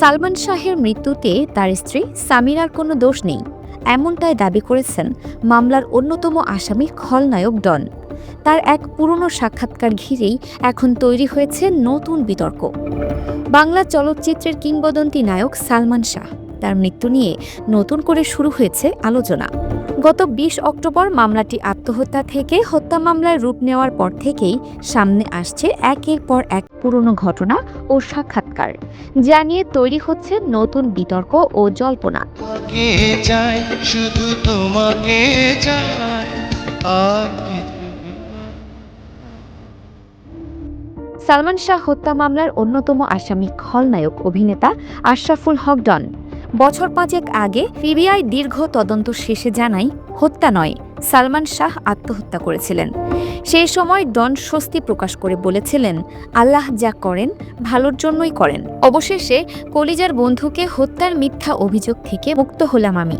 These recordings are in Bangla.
সালমান শাহের মৃত্যুতে তার স্ত্রী সামিরার কোনো দোষ নেই, এমনটাই দাবি করেছেন মামলার অন্যতম আসামি খলনায়ক ডন। তার এক পুরনো সাক্ষাৎকার ঘিরেই এখন তৈরি হয়েছে নতুন বিতর্ক। বাংলা চলচ্চিত্রের কিংবদন্তি নায়ক সালমান শাহ। তার মৃত্যু নিয়ে নতুন করে শুরু হয়েছে আলোচনা। গত বিশ অক্টোবর মামলাটি আত্মহত্যা থেকে হত্যা মামলায় রূপ নেওয়ার পর থেকেই সামনে আসছে একের পর এক পুরনো ঘটনা ও সাক্ষাৎকার যা নিয়ে তৈরি হচ্ছে নতুন বিতর্ক ও জল্পনা। শুধু তোমাকে সালমান শাহ হত্যা মামলার অন্যতম আসামি খলনায়ক অভিনেতা আশরাফুল হক ডন। বছর পাঁচেক আগে পিবিআই দীর্ঘ তদন্ত শেষে জানাই হত্যা নয়, সালমান শাহ আত্মহত্যা করেছিলেন। সেই সময় ডন স্বস্তি প্রকাশ করে বলেছিলেন, আল্লাহ যা করেন, ভালোর জন্যই করেন। অবশেষে কলিজার বন্ধুকে হত্যার মিথ্যা অভিযোগ থেকে মুক্ত হলাম আমি।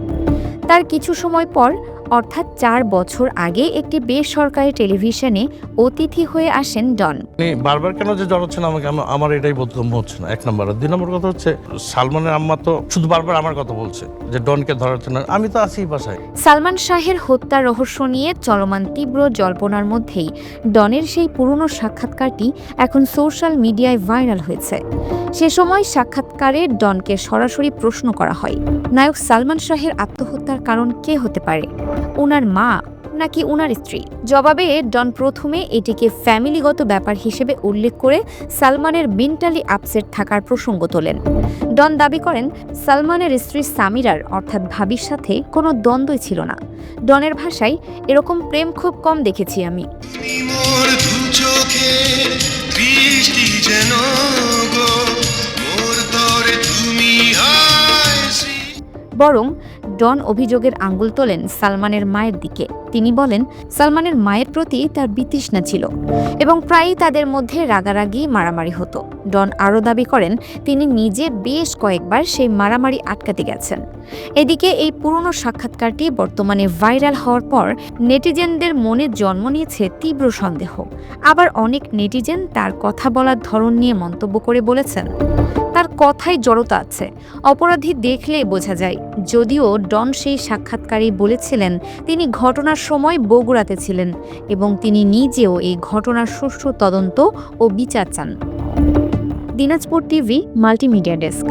কিছু সময় পর অর্থাৎ চার বছর আগে একটি বেসরকারি টেলিভিশনে অতিথি হয়ে আসেন ডন। বারবার কেন যে জড়াচ্ছেন আমাকে? আম- আমার এটাই বোধগম্য হচ্ছে না। এক নম্বর। দুই নম্বর কথা হচ্ছে সালমানের আম্মা তো শুধু বারবার আমার কথা বলছে যে ডনকে ধরাচ্ছে না। আমি তো আছি বাসায়। সালমান শাহের হত্যার রহস্য নিয়ে চলমান তীব্র জল্পনার মধ্যেই ডনের সেই পুরনো সাক্ষাৎকারটি এখন সোশ্যাল মিডিয়ায় ভাইরাল হয়েছে। সে সময় সাক্ষাৎকারে ডনকে সরাসরি প্রশ্ন করা হয় নায়ক সালমান শাহের আত্মহত্যার কারণ কে হতে পারে? ওনার মা নাকি ওনার স্ত্রী? জবাবে ডন প্রথমে এটিকে ফ্যামিলিগত ব্যাপার হিসেবে উল্লেখ করে সালমানের মেন্টালি আপসেট থাকার প্রসঙ্গ তোলেন। ডন দাবি করেন সালমানের স্ত্রী সামিরার অর্থাৎ ভাবির সাথে কোনো দ্বন্দ্বই ছিল না। ডনের ভাষায় এরকম প্রেম খুব কম দেখেছি আমি। বরং ডন অভিযোগের আঙ্গুল তোলেন সালমানের মায়ের দিকে। তিনি বলেন, সালমানের মায়ের প্রতি তার বিতৃষ্ণা ছিল এবং প্রায়ই তাদের মধ্যে রাগারাগি, মারামারি হতো। ডন আরও দাবি করেন, তিনি নিজে বেশ কয়েকবার সেই মারামারি আটকাতে গেছেন। এদিকে এই পুরনো সাক্ষাৎকারটি বর্তমানে ভাইরাল হওয়ার পর নেটিজেনদের মনে জন্ম নিয়েছে তীব্র সন্দেহ। আবার অনেক নেটিজেন তার কথা বলার ধরন নিয়ে মন্তব্য করে বলেছেন। তার কথায় জড়তা আছে। অপরাধী দেখলেই বোঝা যায়, যদিও ডন সেই সাক্ষাৎকারেই বলেছিলেন, তিনি ঘটনার সময় বগুড়াতে ছিলেন এবং তিনি নিজেও এই ঘটনার সুষ্ঠু তদন্ত ও বিচার চান। Dinajpur TV, multimedia desk.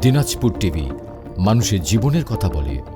Dinajpur TV, মানুষের জীবনের কথা বলে।